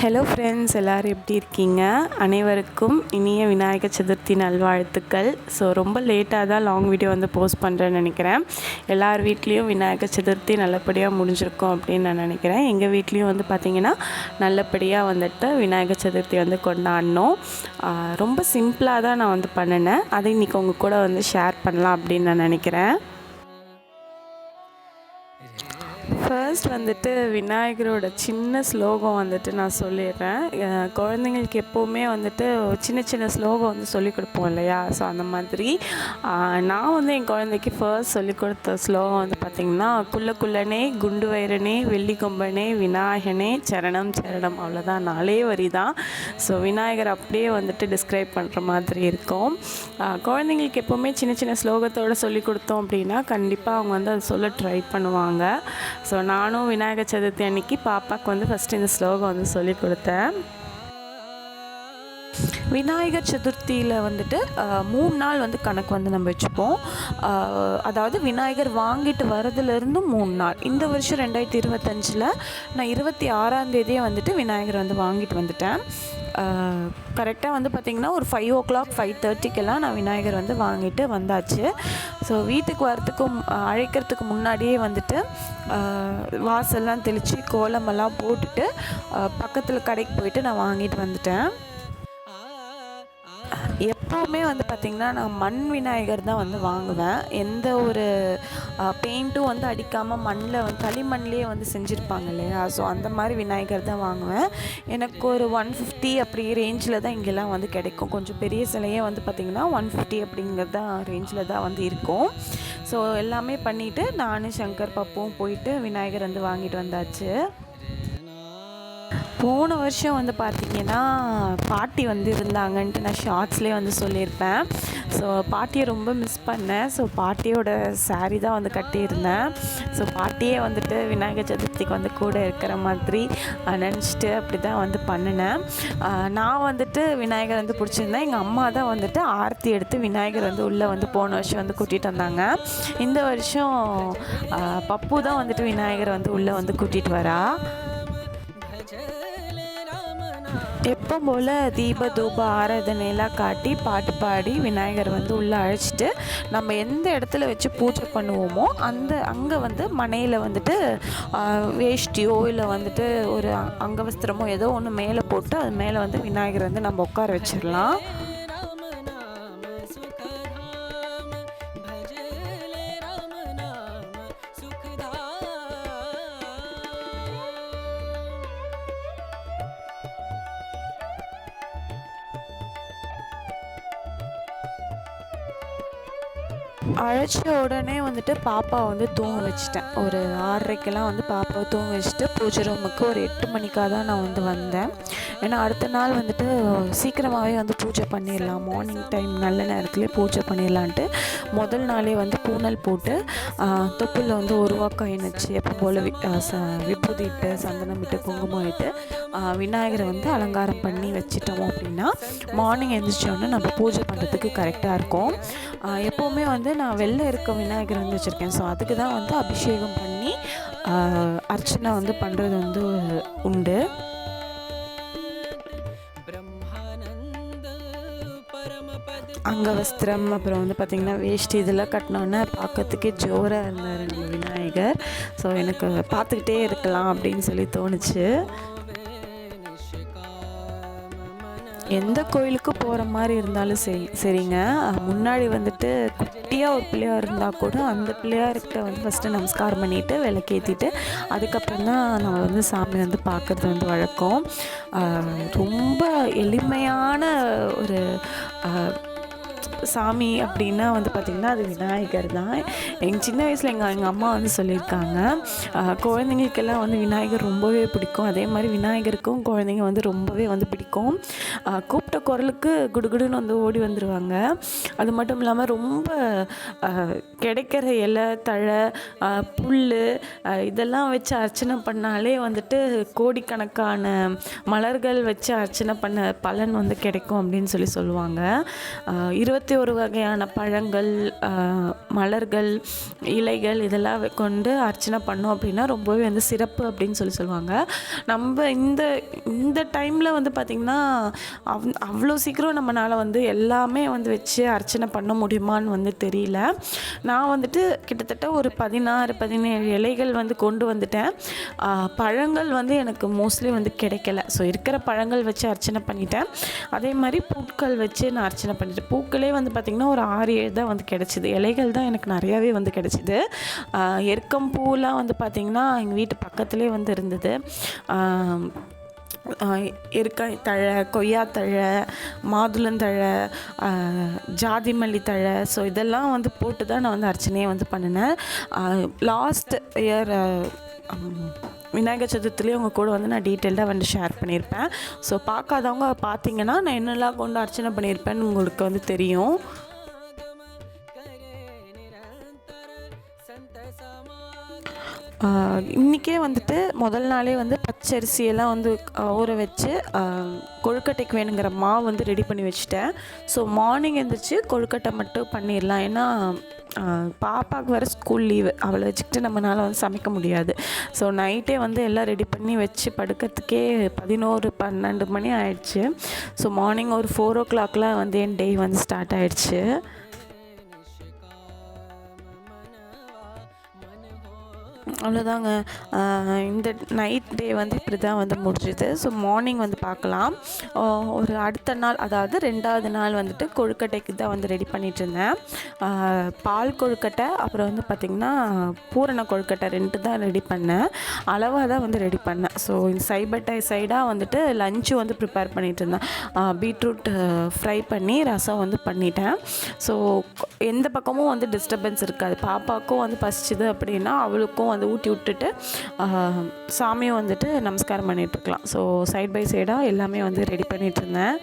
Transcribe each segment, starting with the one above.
Hello friends எல்லோரும் எப்படி இருக்கீங்க? அனைவருக்கும் இனிய விநாயகர் சதுர்த்தி நல்வாழ்த்துக்கள். ஸோ ரொம்ப லேட்டாக தான் லாங் வீடியோ வந்து போஸ்ட் பண்ணுறேன்னு நினைக்கிறேன். எல்லார் வீட்லேயும் விநாயகர் சதுர்த்தி நல்லபடியாக முடிஞ்சிருக்கும் அப்படின்னு நான் நினைக்கிறேன். எங்கள் வீட்லேயும் வந்து பார்த்திங்கன்னா நல்லபடியாக வந்துட்டு விநாயகர் சதுர்த்தி வந்து கொண்டாடினோம் ரொம்ப சிம்பிளாக தான் நான் வந்து பண்ணினேன். அதை இன்றைக்கி உங்கள் கூட வந்து ஷேர் பண்ணலாம் அப்படின்னு நான் நினைக்கிறேன். ஃபர்ஸ்ட் வந்துட்டு விநாயகரோட சின்ன ஸ்லோகம் வந்துட்டு நான் சொல்லிடுறேன். குழந்தைங்களுக்கு எப்போவுமே வந்துட்டு சின்ன சின்ன ஸ்லோகம் வந்து சொல்லிக் கொடுப்போம் இல்லையா? ஸோ அந்த மாதிரி. நான் வந்து என் குழந்தைக்கு ஃபர்ஸ்ட் சொல்லி கொடுத்த ஸ்லோகம் வந்து பார்த்திங்கன்னா குள்ளக்குள்ளனே குண்டு வைரனே வெள்ளி கொம்பனே விநாயகனே சரணம் சரணம். அவ்வளோதான் நாலே வரி தான். ஸோ விநாயகர் அப்படியே வந்துட்டு டிஸ்கிரைப் பண்ணுற மாதிரி இருக்கும். குழந்தைங்களுக்கு எப்போவுமே சின்ன சின்ன ஸ்லோகத்தோடு சொல்லி கொடுத்தோம் அப்படின்னா கண்டிப்பாக அவங்க வந்து அதை சொல்ல ட்ரை பண்ணுவாங்க. ஸோ ஸோ நானும் விநாயகர் சதுர்த்தி அன்னைக்கு பாப்பாவுக்கு வந்து ஃபஸ்ட்டு இந்த ஸ்லோகம் வந்து சொல்லி கொடுத்தேன். விநாயகர் சதுர்த்தியில் வந்துட்டு மூணு நாள் வந்து கணக்கு வந்து நம்ம வச்சுப்போம். அதாவது விநாயகர் வாங்கிட்டு வரதுலேருந்து மூணு நாள். இந்த வருஷம் ரெண்டாயிரத்தி இருபத்தஞ்சில் நான் இருபத்தி ஆறாம் தேதியே வந்துட்டு விநாயகர் வந்து வாங்கிட்டு வந்துட்டேன். கரெக்டாக வந்து பார்த்திங்கன்னா ஒரு ஃபைவ் ஓ கிளாக் ஃபைவ் தேர்ட்டிக்கெல்லாம் நான் விநாயகர் வந்து வாங்கிட்டு வந்தாச்சு. ஸோ வீட்டுக்கு வரத்துக்கும் அழைக்கிறதுக்கு முன்னாடியே வந்துட்டு வாசல்லாம் தெளித்து கோலமெல்லாம் போட்டுட்டு பக்கத்தில் கடைக்கு போயிட்டு நான் வாங்கிட்டு வந்துட்டேன். எப்போவுமே வந்து பார்த்திங்கன்னா நான் மண் விநாயகர் தான் வந்து வாங்குவேன். எந்த ஒரு பெயிண்ட்டும் வந்து அடிக்காமல் மண்ணில் வந்து களிமண்லேயே வந்து செஞ்சுருப்பாங்க இல்லையா? ஸோ அந்த மாதிரி விநாயகர் தான் வாங்குவேன். எனக்கு ஒரு ஒன் ஃபிஃப்டி அப்படி ரேஞ்சில் தான் இங்கெல்லாம் வந்து கிடைக்கும். கொஞ்சம் பெரிய சிலையே வந்து பார்த்திங்கன்னா ஒன் ஃபிஃப்டி அப்படிங்கிறது தான் ரேஞ்சில் தான் வந்து இருக்கும். ஸோ எல்லாமே பண்ணிவிட்டு நானும் சங்கர் பப்பும் போயிட்டு விநாயகர் வந்து வாங்கிட்டு வந்தாச்சு. போன வருஷம் வந்து பார்த்திங்கன்னா பாட்டி வந்து இருந்தாங்கன்ட்டு நான் ஷார்ட்ஸ்லேயே வந்து சொல்லியிருப்பேன். ஸோ பாட்டியை ரொம்ப மிஸ் பண்ணேன். ஸோ பாட்டியோட சாரீ தான் வந்து கட்டியிருந்தேன். ஸோ பாட்டியே வந்துட்டு விநாயகர் சதுர்த்திக்கு வந்து கூட இருக்கிற மாதிரி நினச்சிட்டு அப்படி தான் வந்து பண்ணினேன். நான் வந்துட்டு விநாயகர் வந்து பிடிச்சிருந்தேன். எங்கள் அம்மா தான் வந்துட்டு ஆர்த்தி எடுத்து விநாயகர் வந்து உள்ளே வந்து போன வருஷம் வந்து கூட்டிகிட்டு வந்தாங்க. இந்த வருஷம் பப்பு தான் வந்துட்டு விநாயகர் வந்து உள்ளே வந்து கூட்டிகிட்டு வரா. எப்போ போல் தீப தூப ஆராதனையெல்லாம் காட்டி பாட்டு பாடி விநாயகர் வந்து உள்ளே அழைச்சிட்டு நம்ம எந்த இடத்துல வச்சு பூஜை பண்ணுவோமோ அந்த அங்கே வந்து மனையில் வந்துட்டு வேஷ்டியோ இல்லை வந்துட்டு ஒரு அங்கவஸ்திரமோ ஏதோ ஒன்று மேலே போட்டு அது மேலே வந்து விநாயகர் வந்து நம்ம உட்கார வச்சிடலாம். அழைச்ச உடனே வந்துட்டு பாப்பா வந்து தூங்க வச்சிட்டேன். ஒரு ஆறரைக்கெல்லாம் வந்து பாப்பாவை தூங்க வச்சுட்டு பூஜை ரூமுக்கு ஒரு எட்டு மணிக்காக தான் நான் வந்து வந்தேன். ஏன்னா அடுத்த நாள் வந்துட்டு சீக்கிரமாகவே வந்து பூஜை பண்ணிடலாம் மார்னிங் டைம் நல்ல நேரத்துலேயே பூஜை பண்ணிடலான்ட்டு முதல் நாளே வந்து பூனல் போட்டு ஆஹ், தொப்புளில் வந்து ஒரு வாக்கம் இணைச்சி எப்போ போல் வி ச சந்தனம் விட்டு குங்குமம் இட்டு விநாயகரை வந்து அலங்காரம் பண்ணி வச்சிட்டோம் அப்படின்னா மார்னிங் எழுந்திரிச்சோடனே நம்ம பூஜை பண்ணுறதுக்கு கரெக்டாக இருக்கும். எப்போவுமே வந்து நான் வெளில இருக்க விநாயகர் வந்து வச்சுருக்கேன். ஸோ அதுக்கு தான் வந்து அபிஷேகம் பண்ணி அர்ச்சனை வந்து பண்ணுறது வந்து உண்டு. அங்கவஸ்திரம் அப்புறம் வந்து பார்த்திங்கன்னா வேஷ்டி இதெல்லாம் கட்டினோன்னே பார்க்கறதுக்கே ஜோராக இருந்தார் நம்ம விநாயகர். ஸோ எனக்கு பார்த்துக்கிட்டே இருக்கலாம் அப்படின்னு சொல்லி தோணுச்சு. எந்த கோயிலுக்கு போகிற மாதிரி இருந்தாலும் சரி சரிங்க. முன்னாடி வந்துட்டு குட்டியாக ஒரு பிள்ளையார் இருந்தால் கூட அந்த பிள்ளையார்கிட்ட வந்து ஃபஸ்ட்டு நமஸ்காரம் பண்ணிவிட்டு விளக்கேற்றிட்டு அதுக்கப்புறம் தான் நம்ம வந்து சாமி வந்து பார்க்குறது வந்து வழக்கம். ரொம்ப எளிமையான ஒரு சாமி அப்படின்னா வந்து பார்த்திங்கன்னா அது விநாயகர் தான். எங்கள் சின்ன வயசில் எங்கள் எங்கள் அம்மா வந்து சொல்லியிருக்காங்க குழந்தைங்களுக்கெல்லாம் வந்து விநாயகர் ரொம்பவே பிடிக்கும். அதே மாதிரி விநாயகருக்கும் குழந்தைங்க வந்து ரொம்பவே வந்து பிடிக்கும். கூப்பிட்ட குரலுக்கு குடுகுடுன்னு வந்து ஓடி வந்துடுவாங்க அது மட்டும் இல்லாமல் ரொம்ப கிடைக்கிற இலை தழை புல் இதெல்லாம் வச்சு அர்ச்சனை பண்ணாலே வந்துட்டு கோடிக்கணக்கான மலர்கள் வச்சு அர்ச்சனை பண்ண பலன் வந்து கிடைக்கும் அப்படின்னு சொல்லி சொல்லுவாங்க. இருபத்தி இருபத்தி ஒரு வகையான பழங்கள் மலர்கள் இலைகள் இதெல்லாம் கொண்டு அர்ச்சனை பண்ணோம் அப்படின்னா ரொம்பவே வந்து சிறப்பு அப்படின்னு சொல்லி சொல்லுவாங்க. நம்ம இந்த இந்த டைமில் வந்து பார்த்திங்கன்னா அவ் அவ்வளோ சீக்கிரம் நம்மளால் வந்து எல்லாமே வந்து வச்சு அர்ச்சனை பண்ண முடியுமான்னு வந்து தெரியல. நான் வந்துட்டு கிட்டத்தட்ட ஒரு பதினாறு பதினேழு இலைகள் வந்து கொண்டு வந்துட்டேன். பழங்கள் வந்து எனக்கு மோஸ்ட்லி வந்து கிடைக்கல. ஸோ இருக்கிற பழங்கள் வச்சு அர்ச்சனை பண்ணிட்டேன். அதே மாதிரி பூக்கள் வச்சு நான் அர்ச்சனை பண்ணிட்டேன். பூக்களே வந்து பார்த்திங்கன்னா ஒரு ஆறு ஏழு தான் வந்து கிடச்சிது. இலைகள் தான் எனக்கு நிறையாவே வந்து கிடச்சிது. எருக்கம் பூலாம் வந்து பார்த்திங்கன்னா எங்கள் வீட்டு பக்கத்துலேயே வந்து இருந்தது. இருக்க தழை கொய்யாத்தழை மாதுளந்தழை ஜாதிமல்லி தழை ஸோ இதெல்லாம் வந்து போட்டு தான் நான் வந்து அர்ச்சனையை வந்து பண்ணினேன். லாஸ்ட் இயர் விநாயகர் சதுர்த்திலேயே உங்கள் கூட வந்து நான் டீட்டெயில்டாக வந்து ஷேர் பண்ணியிருப்பேன். ஸோ பார்க்காதவங்க பார்த்தீங்கன்னா நான் என்னெல்லாம் கொண்டு அர்ச்சனை பண்ணியிருப்பேன்னு உங்களுக்கு வந்து தெரியும். இன்றைக்கே வந்துட்டு முதல் நாளே வந்து பச்சரிசியெல்லாம் வந்து ஊற வச்சு கொழுக்கட்டைக்கு வேணுங்கிற மாவு வந்து ரெடி பண்ணி வச்சுட்டேன். ஸோ மார்னிங் எழுந்திரிச்சு கொழுக்கட்டை மட்டும் பண்ணிடலாம். ஏன்னா பாப்பாவுக்கு வேறு ஸ்கூல் லீவு அவளை வச்சுக்கிட்டு நம்மளால் வந்து சமைக்க முடியாது. ஸோ நைட்டே வந்து எல்லாம் ரெடி பண்ணி வச்சு படுக்கிறதுக்கே பதினோரு பன்னெண்டு மணி ஆயிடுச்சு. ஸோ மார்னிங் ஒரு ஃபோர் ஓ கிளாக்லாம் வந்து என் டே வந்து ஸ்டார்ட் ஆயிடுச்சு. அவ்வளோதாங்க இந்த நைட் டே வந்து இப்படி தான் வந்து முடிஞ்சுது. ஸோ மார்னிங் வந்து பார்க்கலாம். ஒரு அடுத்த நாள் அதாவது ரெண்டாவது நாள் வந்துட்டு கொழுக்கட்டைக்கு தான் வந்து ரெடி பண்ணிகிட்டு இருந்தேன். பால் கொழுக்கட்டை அப்புறம் வந்து பார்த்திங்கன்னா பூரண கொழுக்கட்டை ரெண்டு தான் ரெடி பண்ணேன். அளவாக தான் வந்து ரெடி பண்ணேன். ஸோ இந்த பை டை சைடாக வந்துட்டு லஞ்சு வந்து ப்ரிப்பேர் பண்ணிகிட்டு இருந்தேன். பீட்ரூட் ஃப்ரை பண்ணி ரசம் வந்து பண்ணிட்டேன். ஸோ எந்த பக்கமும் வந்து டிஸ்டர்பன்ஸ் இருக்காது. பாப்பாவுக்கும் வந்து பசிச்சுது அப்படின்னா அவளுக்கும் வந்து ஊட்டி விட்டுட்டு சாமியும் வந்துட்டு நமஸ்காரம் பண்ணிகிட்ருக்கலாம் ஸோ சைட் பை சைடாக எல்லாமே வந்து ரெடி பண்ணிகிட்ருந்தேன்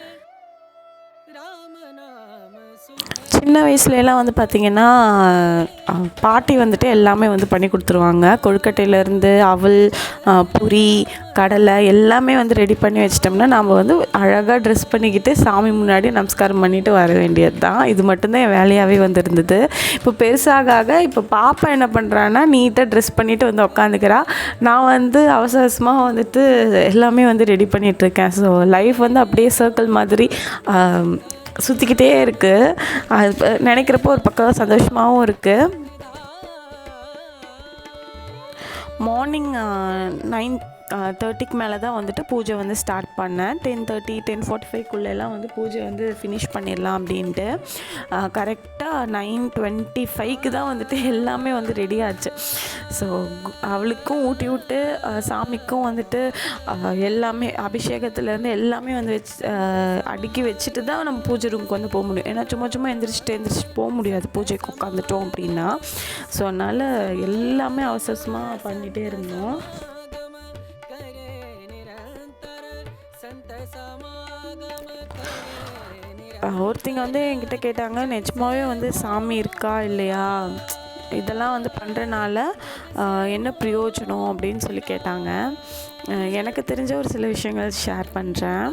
சின்ன வயசுலலாம் வந்து பார்த்திங்கன்னா பாட்டி வந்துட்டு எல்லாமே வந்து பண்ணி கொடுத்துருவாங்க. கொழுக்கட்டையிலேருந்து அவல் புரி கடலை எல்லாமே வந்து ரெடி பண்ணி வச்சிட்டோம்னா நாம் வந்து அழகாக ட்ரெஸ் பண்ணிக்கிட்டு சாமி முன்னாடி நமஸ்காரம் பண்ணிட்டு வர வேண்டியது தான் இது மட்டும்தான் என் வேலையாகவே வந்து இருந்தது இப்போ பெருசாக ஆக இப்போ பாப்பா என்ன பண்ணுறான்னா நீட்டாக ட்ரெஸ் பண்ணிவிட்டு வந்து உக்காந்துக்கிறா. நான் வந்து அவசர அவசரமாக வந்துட்டு எல்லாமே வந்து ரெடி பண்ணிகிட்ருக்கேன் ஸோ லைஃப் வந்து அப்படியே சர்க்கிள் மாதிரி சுற்றிக்கிட்டே இருக்குது அது நினைக்கிறப்போ ஒரு பக்கம் சந்தோஷமாகவும் இருக்குது மார்னிங் நைன் தேர்ட்டிக்கு மேலே தான் வந்துட்டு பூஜை வந்து ஸ்டார்ட் பண்ணேன். டென் தேர்ட்டி டென் ஃபார்ட்டி ஃபைவ்க்குள்ளெல்லாம் வந்து பூஜை வந்து ஃபினிஷ் பண்ணிடலாம் அப்படின்ட்டு. கரெக்டாக நைன் டுவெண்ட்டி ஃபைவ்க்கு தான் வந்துட்டு எல்லாமே வந்து ரெடி ஆச்சு. ஸோ அவளுக்கும் ஊட்டி விட்டு சாமிக்கும் வந்துட்டு எல்லாமே அபிஷேகத்துலேருந்து எல்லாமே வந்து வச்சு அடுக்கி வச்சுட்டு தான் நம்ம பூஜை ரூமுக்கு வந்து போக முடியும். ஏன்னா சும்மா சும்மா எந்திரிச்சிட்டு எந்திரிச்சிட்டு போக முடியாது. பூஜைக்கு உட்காந்துட்டோம் அப்படின்னா. ஸோ அதனால் எல்லாமே அவசரமாக பண்ணிகிட்டே இருந்தோம். ஒருத்தங்க வந்து என்கிட்ட கேட்டாங்க நிஜமாவே வந்து சாமி இருக்கா இல்லையா? இதெல்லாம் வந்து பண்ணுறனால என்ன பிரயோஜனம்? அப்படின்னு சொல்லி கேட்டாங்க. எனக்கு தெரிஞ்ச ஒரு சில விஷயங்கள் ஷேர் பண்ணுறேன்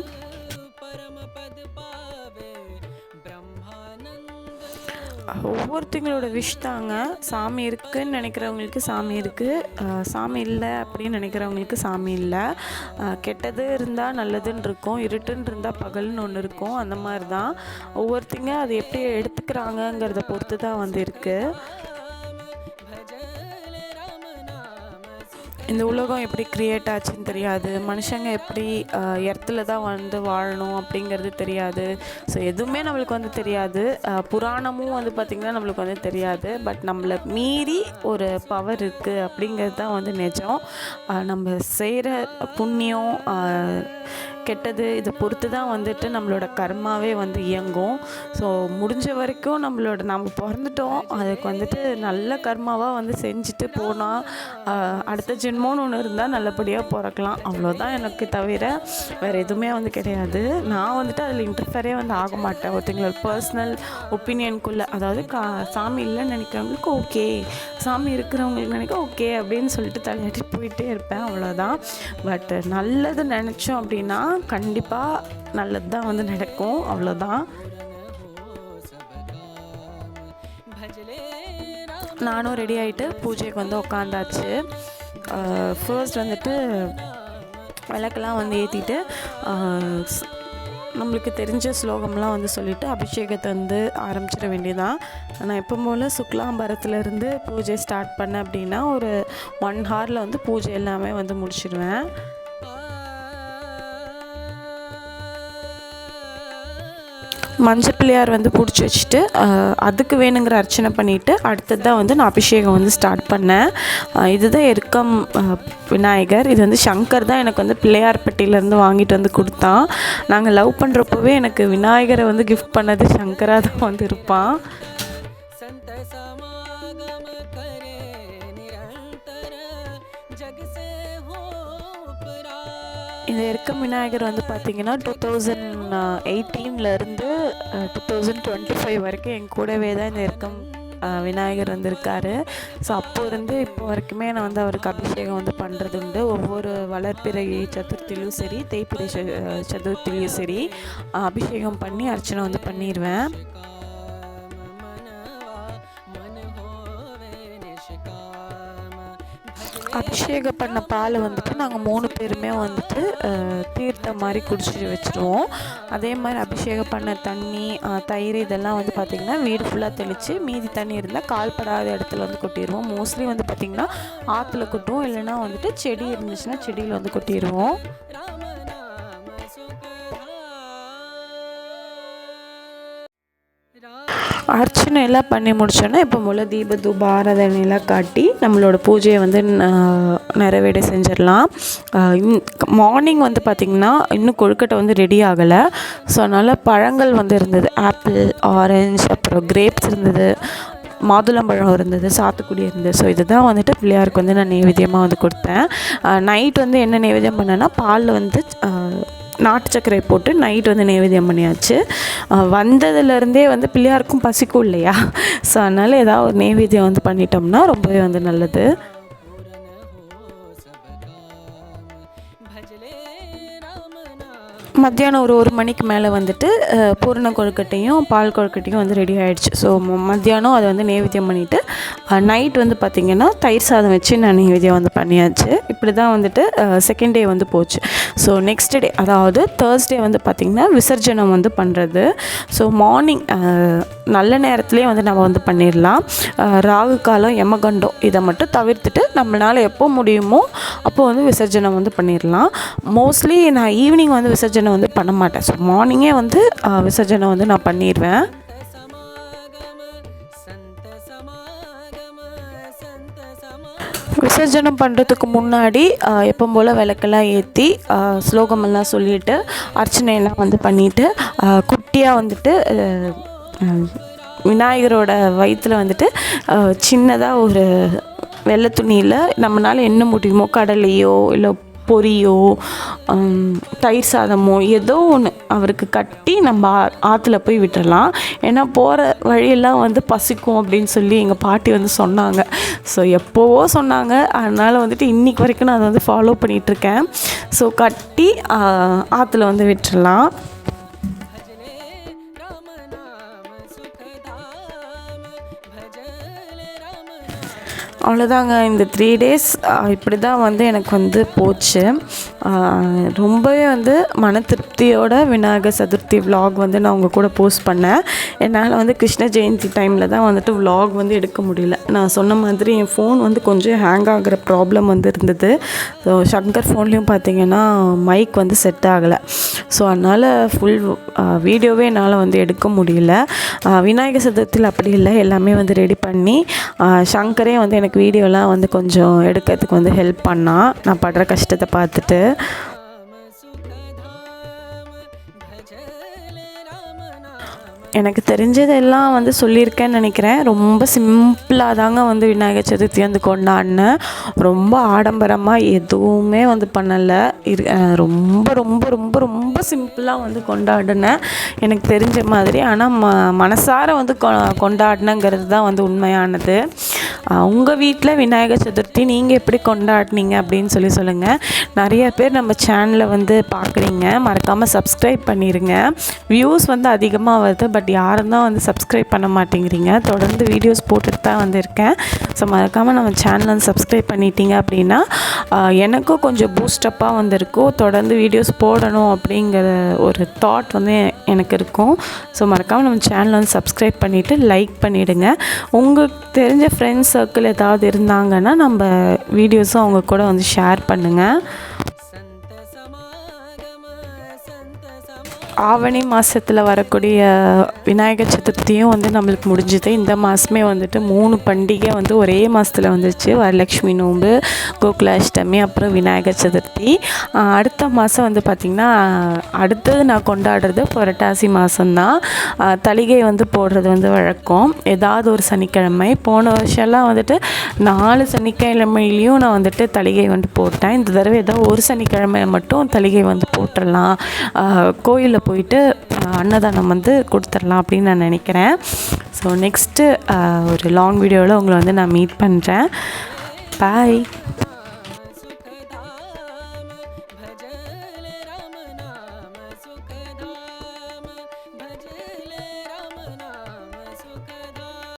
ஒவ்வொருத்தங்களோட விஷ் தாங்க. சாமி இருக்குன்னு நினைக்கிறவங்களுக்கு சாமி இருக்குது சாமி இல்லை அப்படின்னு நினைக்கிறவங்களுக்கு சாமி இல்லை. கெட்டது இருந்தால் நல்லதுன்னு இருக்கும். இருட்டுன்னு இருந்தால் பகல்னு ஒன்று இருக்கும். அந்த மாதிரி தான் ஒவ்வொருத்தங்க அது எப்படி எடுத்துக்கிறாங்கங்கிறத பொறுத்து தான் வந்து இருக்குது இந்த உலகம் எப்படி க்ரியேட் ஆச்சுன்னு தெரியாது. மனுஷங்க எப்படி இடத்துல தான் வந்து வாழணும் அப்படிங்கிறது தெரியாது. ஸோ எதுவுமே நம்மளுக்கு வந்து தெரியாது. புராணமும் வந்து பார்த்திங்கன்னா நம்மளுக்கு வந்து தெரியாது. பட் நம்மளை மீறி ஒரு பவர் இருக்குது அப்படிங்கிறது தான் வந்து நிஜம். நம்ம செய்கிற புண்ணியம் கெட்டது இதை பொறுத்து தான் வந்துட்டு நம்மளோட கர்மாவே வந்து இயங்கும். ஸோ முடிஞ்ச வரைக்கும் நம்மளோட நம்ம பிறந்துட்டோம். அதுக்கு வந்துட்டு நல்ல கர்மாவாக வந்து செஞ்சுட்டு போனால் அடுத்த ஜென்மோன்னு ஒன்று இருந்தால் நல்லபடியாக பிறக்கலாம். அவ்வளோதான் எனக்கு தவிர வேறு எதுவுமே வந்து கிடையாது. நான் வந்துட்டு அதில் இன்டர்ஃபரே வந்து ஆக மாட்டேன். ஒருத்தங்களோட பர்சனல் ஒப்பீனியனுக்குள்ளே அதாவது கா சாமி இல்லைன்னு நினைக்கிறவங்களுக்கு ஓகே சாமி இருக்கிறவங்களுக்கு நினைக்க ஓகே அப்படின்னு சொல்லிட்டு தலையாட்டிட்டு போயிட்டே இருப்பேன். அவ்வளோதான் பட் நல்லது நினச்சோம் அப்படின்னு அப்படின்னா கண்டிப்பாக நல்லது தான் வந்து நடக்கும். அவ்வளோதான் நானும் ரெடி ஆகிட்டு பூஜைக்கு வந்து உட்காந்தாச்சு ஃபர்ஸ்ட் வந்துட்டு விளக்கெல்லாம் வந்து ஏற்றிட்டு நம்மளுக்கு தெரிஞ்ச ஸ்லோகம்லாம் வந்து சொல்லிவிட்டு அபிஷேகத்தை வந்து ஆரம்பிச்சிட வேண்டியதான் நான் எப்போ போல் சுக்லாம்பரத்துலேருந்து பூஜை ஸ்டார்ட் பண்ணேன் அப்படின்னா ஒரு ஒன் ஹவரில் வந்து பூஜை எல்லாமே வந்து முடிச்சிடுவேன் மஞ்சள் பிள்ளையார் வந்து பிடிச்சி வச்சுட்டு அதுக்கு வேணுங்கிற அர்ச்சனை பண்ணிவிட்டு அடுத்தது தான் வந்து நான் அபிஷேகம் வந்து ஸ்டார்ட் பண்ணேன். இதுதான் எருக்கம் விநாயகர். இது வந்து சங்கர் தான் எனக்கு வந்து பிள்ளையார்பட்டியிலேருந்து வாங்கிட்டு வந்து கொடுத்தான். நாங்கள் லவ் பண்ணுறப்பவே எனக்கு விநாயகரை வந்து கிஃப்ட் பண்ணது சங்கராக தான் வந்து இருப்பான். இந்த எருக்கம் விநாயகர் வந்து பார்த்தீங்கன்னா டூ தௌசண்ட் எயிட்டீன்லேருந்து டூ தௌசண்ட் டுவெண்ட்டி ஃபைவ் வரைக்கும் என் கூடவே தான் இந்த இருக்கம் விநாயகர் வந்திருக்காரு. ஸோ அப்போ இருந்து இப்போ வரைக்குமே நான் வந்து அவருக்கு அபிஷேகம் வந்து பண்ணுறது உண்டு. ஒவ்வொரு வளர்ப்பிறை சதுர்த்திலையும் சரி தேய்பிறை சதுர்த்திலையும் சரி அபிஷேகம் பண்ணி அர்ச்சனை வந்து பண்ணிடுவேன் அபிஷேகம் பண்ண பால் வந்துட்டு நாங்கள் மூணு பேருமே வந்துட்டு தீர்த்தம் மாதிரி குடிச்சு வச்சுருவோம். அதே மாதிரி அபிஷேகம் பண்ண தண்ணி தயிர் இதெல்லாம் வந்து பார்த்திங்கன்னா வீடு ஃபுல்லாக தெளித்து மீதி தண்ணி இருந்தால் கால்படாத இடத்துல வந்து கொட்டிடுவோம் மோஸ்ட்லி வந்து பார்த்திங்கன்னா ஆற்றுல கொட்டுவோம். இல்லைன்னா வந்துட்டு செடி இருந்துச்சுன்னா செடியில் வந்து கொட்டிடுவோம் அர்ச்சனை எல்லாம் பண்ணி முடிச்சோன்னா இப்போ போல் தீப தூப ஆராதனையெல்லாம் காட்டி நம்மளோட பூஜையை வந்து நிறைவேட செஞ்சிடலாம். மார்னிங் வந்து பார்த்திங்கன்னா இன்னும் கொழுக்கட்டை வந்து ரெடி ஆகலை. ஸோ அதனால் பழங்கள் வந்து இருந்தது. ஆப்பிள் ஆரஞ்சு அப்புறம் கிரேப்ஸ் இருந்தது. மாதுளம்பழம் இருந்தது சாத்துக்குடி இருந்தது. ஸோ இதுதான் வந்துட்டு பிள்ளையாருக்கு வந்து நான் நைவேத்தியமாக வந்து கொடுத்தேன். நைட் வந்து என்ன நைவேத்தியம் பண்ணேன்னா பாலில் வந்து நாட்டு சர்க்கரை போட்டு நைட் வந்து நைவேத்தியம் பண்ணியாச்சு. வந்ததுலேருந்தே வந்து பிள்ளையாருக்கும் பசிக்கும் இல்லையா? ஸோ அதனால் ஏதாவது ஒரு நைவேத்தியம் வந்து பண்ணிட்டோம்னா ரொம்பவே வந்து நல்லது. மத்தியானம் ஒரு ஒரு மணிக்கு மேலே வந்துட்டு பூரண கொழுக்கட்டையும் பால் கொழுக்கட்டையும் வந்து ரெடி ஆகிடுச்சு ஸோ மத்தியானம் அதை வந்து நைவேத்தியம் பண்ணிவிட்டு நைட் வந்து பார்த்திங்கன்னா தயிர் சாதம் வச்சு நான் நைவேத்தியம் வந்து பண்ணியாச்சு. இப்படி தான் வந்துட்டு செகண்ட் டே வந்து போச்சு. ஸோ நெக்ஸ்ட் டே அதாவது தேர்ஸ்டே வந்து பார்த்திங்கன்னா விசர்ஜனம் வந்து பண்ணுறது ஸோ மார்னிங் நல்ல நேரத்துலேயே வந்து நம்ம வந்து பண்ணிடலாம். ராகு காலம் எமகண்டம் இதை மட்டும் தவிர்த்துட்டு நம்மளால் எப்போ முடியுமோ அப்போ வந்து விசர்ஜனம் வந்து பண்ணிடலாம். மோஸ்ட்லி நான் ஈவினிங் வந்து விசர்ஜனை வந்து பண்ண மாட்டேன். ஸோ மார்னிங்கே வந்து விசர்ஜனை வந்து நான் பண்ணிடுவேன். விசர்ஜனம் பண்ணுறதுக்கு முன்னாடி எப்பவும் போல் விளக்கெல்லாம் ஏற்றி ஸ்லோகமெல்லாம் சொல்லிவிட்டு அர்ச்சனையெல்லாம் வந்து பண்ணிவிட்டு குட்டியாக வந்துட்டு விநாயகரோட வயிற்றில் வந்துட்டு சின்னதாக ஒரு வெள்ளை துணியில் நம்மளால் என்ன முடியுமோ கடலையோ இல்லை பொரியோ தயிர் சாதமோ ஏதோ ஒன்று அவருக்கு கட்டி நம்ம ஆ- ஆற்றுல போய் விட்டுறலாம். ஏன்னா போகிற வழியெல்லாம் வந்து பசிக்கும் அப்படின்னு சொல்லி எங்கள் பாட்டி வந்து சொன்னாங்க. ஸோ எப்போவோ சொன்னாங்க. அதனால் வந்துட்டு இன்றைக்கி வரைக்கும் நான் அதை வந்து ஃபாலோ பண்ணிகிட்ருக்கேன் ஸோ கட்டி ஆற்றுல வந்து விட்டுறலாம். அவ்வளோதாங்க இந்த த்ரீ டேஸ் இப்படி தான் வந்து எனக்கு வந்து போச்சு. ரொம்பவே வந்து மன திருப்தியோட விநாயகர் சதுர்த்தி விலாக் வந்து நான் உங்கள் கூட போஸ்ட் பண்ணேன். என்னால் வந்து கிருஷ்ண ஜெயந்தி டைமில் தான் வந்துட்டு விலாக் வந்து எடுக்க முடியல. நான் சொன்ன மாதிரி என் ஃபோன் வந்து கொஞ்சம் ஹேங் ஆகிற ப்ராப்ளம் வந்து இருந்தது. ஸோ சங்கர் ஃபோன்லேயும் பார்த்தீங்கன்னா மைக் வந்து செட் ஆகலை. ஸோ அதனால் ஃபுல் வீடியோவே என்னால் வந்து எடுக்க முடியல. விநாயகர் சதுர்த்தியில் அப்படி இல்லை. எல்லாமே வந்து ரெடி பண்ணி ஷங்கரே சங்கரே வந்து எனக்கு வீடியோலாம் வந்து கொஞ்சம் எடுக்கிறதுக்கு வந்து ஹெல்ப் பண்ணான் நான் படுற கஷ்டத்தை பார்த்துட்டு எனக்கு தெரிஞ்சதெல்லாம் வந்து சொல்லியிருக்கேன்னு நினைக்கிறேன். ரொம்ப சிம்பிளாக தாங்க வந்து விநாயகர் சதுர்த்தி வந்து கொண்டாடினேன். ரொம்ப ஆடம்பரமாக எதுவுமே வந்து பண்ணலை. இரு ரொம்ப ரொம்ப ரொம்ப ரொம்ப சிம்பிளாக வந்து கொண்டாடினேன். எனக்கு தெரிஞ்ச மாதிரி. ஆனால் ம மனசார வந்து கொ கொண்டாடினங்கிறது தான் வந்து உண்மையானது. உங்கள் வீட்டில் விநாயகர் சதுர்த்தி நீங்கள் எப்படி கொண்டாடினீங்க அப்படின்னு சொல்லி சொல்லுங்கள் நிறைய பேர் நம்ம சேனலை வந்து பார்க்குறீங்க. மறக்காமல் சப்ஸ்கிரைப் பண்ணிடுங்க வியூஸ் வந்து அதிகமாக வருது. பட் யாரும் தான் வந்து சப்ஸ்கிரைப் பண்ண மாட்டேங்கிறீங்க. தொடர்ந்து வீடியோஸ் போட்டுட்டு தான் வந்திருக்கேன் ஸோ மறக்காமல் நம்ம சேனலை வந்து சப்ஸ்கிரைப் பண்ணிட்டீங்க அப்படின்னா எனக்கும் கொஞ்சம் பூஸ்டப்பாக வந்திருக்கும் தொடர்ந்து வீடியோஸ் போடணும் அப்படிங்கிற ஒரு தாட் வந்து எனக்கு இருக்கும். ஸோ மறக்காமல் நம்ம சேனலை வந்து சப்ஸ்கிரைப் பண்ணிவிட்டு லைக் பண்ணிவிடுங்க உங்களுக்கு தெரிஞ்ச ஃப்ரெண்ட்ஸ் சர்க்கிள் ஏதாவது இருந்தாங்கன்னா நம்ம வீடியோஸும் அவங்க கூட வந்து ஷேர் பண்ணுங்கள் ஆவணி மாதத்தில் வரக்கூடிய விநாயகர் சதுர்த்தியும் வந்து நம்மளுக்கு முடிஞ்சுது. இந்த மாதமே வந்துட்டு மூணு பண்டிகை வந்து ஒரே மாதத்தில் வந்துச்சு வரலட்சுமி நோன்பு கோகுலாஷ்டமி அப்புறம் விநாயகர் சதுர்த்தி. அடுத்த மாதம் வந்து பார்த்திங்கன்னா அடுத்தது நான் கொண்டாடுறது புரட்டாசி மாதம்தான் தலிகை வந்து போடுறது வந்து வழக்கம். ஏதாவது ஒரு சனிக்கிழமை. போன வருஷம்லாம் வந்துட்டு நாலு சனிக்கிழமையிலையும் நான் வந்துட்டு தலிகை வந்து போட்டேன். இந்த தடவை ஏதோ ஒரு சனிக்கிழமை மட்டும் தலிகை வந்து போட்டுடலாம். கோயிலில் போயிட்டு அன்னதானம் வந்து கொடுத்துடலாம் அப்படின்னு நான் நினைக்கிறேன். ஸோ நெக்ஸ்ட்டு ஒரு லாங் வீடியோவில் உங்களை வந்து நான் மீட் பண்ணுறேன் பாய்